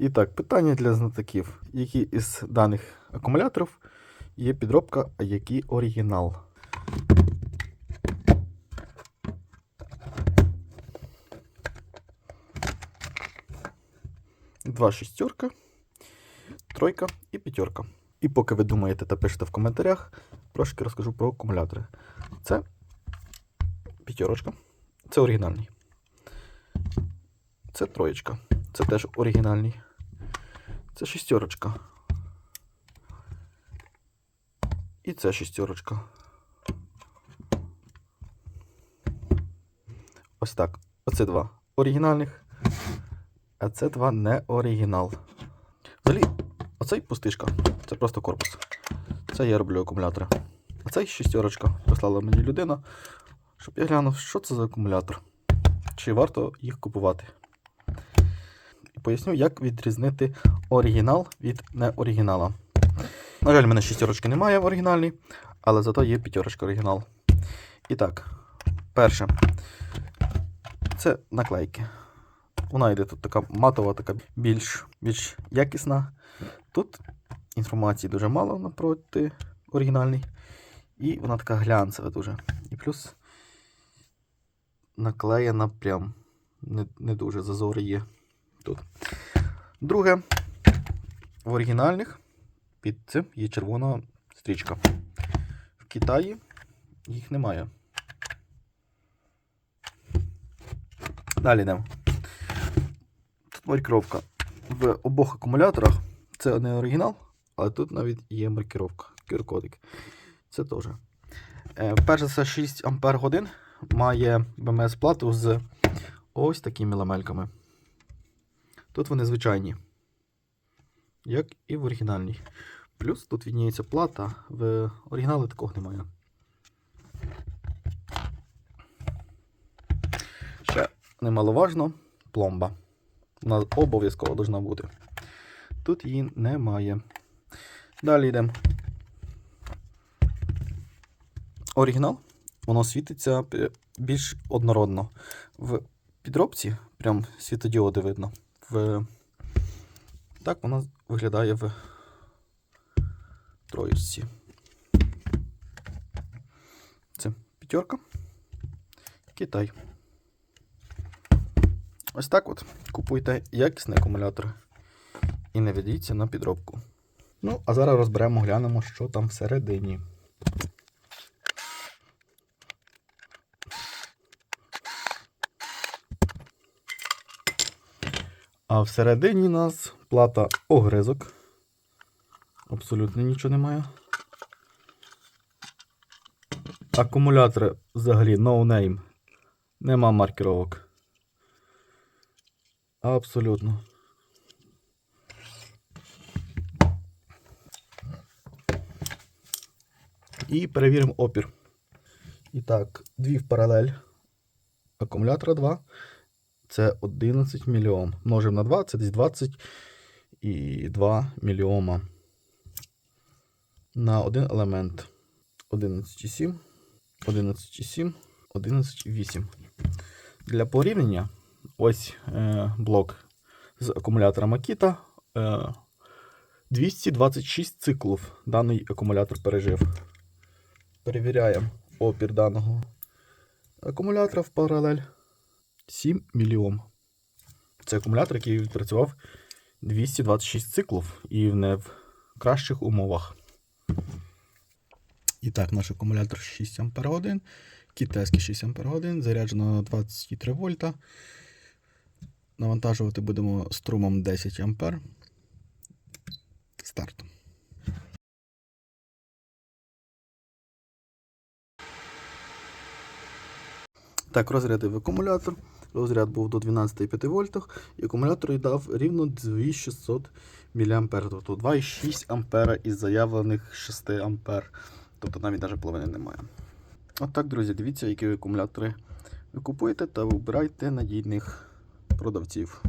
І так, питання для знатоків. Які із даних акумуляторів є підробка, а які оригінал? Два шістерка, тройка і п'ятерка. І поки ви думаєте та пишете в коментарях, трошки розкажу про акумулятори. Це п'ятерочка, це оригінальний. Це троєчка, це теж оригінальний. Це шістерочка. І це шістерочка. Ось так. Оце два оригінальних, а це два не оригінал. Взагалі, оцей пустишка. Це просто корпус. Це я роблю акумулятори. А цей шістерочка прислала мені людина, щоб я глянув, що це за акумулятор. Чи варто їх купувати. Поясню, як відрізнити оригінал від неоригінала. На жаль, в мене шістерочки немає в оригінальній, але зато є п'ятерочка оригінал. І так, перше. Це наклейки. Вона йде тут така матова, така більш, більш якісна. Тут інформації дуже мало напроти оригінальній. І вона така глянцева дуже. І плюс наклеєна прям не, не дуже зазори є тут. Друге, в оригінальних під цим є червона стрічка. В Китаї їх немає. Далі йдемо. Тут маркировка. В обох акумуляторах це не оригінал, але тут навіть є маркировка. QR-кодик. Це теж. Е, перш за все, 6 Ампер годин має БМС плату з ось такими ламельками. Тут вони звичайні, як і в оригінальній. Плюс тут відніється плата, в оригіналі такого немає. Ще немаловажно пломба. Вона обов'язково должна бути. Тут її немає. Далі йдемо. Оригінал, воно світиться більш однородно. В підробці прям світодіоди видно. В... Так воно виглядає в троєчці. Це п'ятерка. Китай. Ось так от. Купуйте якісний акумулятор і не ведіться на підробку. Ну, а зараз розберемо, глянемо, що там всередині. А всередині нас плата огризок. Абсолютно нічого немає. Акумулятори взагалі no name. Нема маркировок. Абсолютно. І перевіримо опір. І так, дві в паралель. Акумулятора 2. Це 11 мільйон. Множимо на 2, це десь 22 мільйома. На один елемент. 11,7, 11,7, 11,8. Для порівняння ось е, блок з акумулятора Makita. Е, 226 циклів даний акумулятор пережив. Перевіряємо опір даного акумулятора в паралель 7 мільйом. Це акумулятор, який відпрацював 226 циклів і не в кращих умовах. І так, наш акумулятор 6 Ампер годин, китайський 6 Ампер годин, заряджено на 23 вольта. Навантажувати будемо струмом 10 Ампер. Старт. Так, розрядив акумулятор. Розряд був до 12,5 вольтах, і акумулятор дав рівно 2600 мА, тобто 2,6 ампера із заявлених 6 ампер. Тобто навіть навіть половини немає. От так, друзі, дивіться, які акумулятори ви купуєте та вибирайте надійних продавців.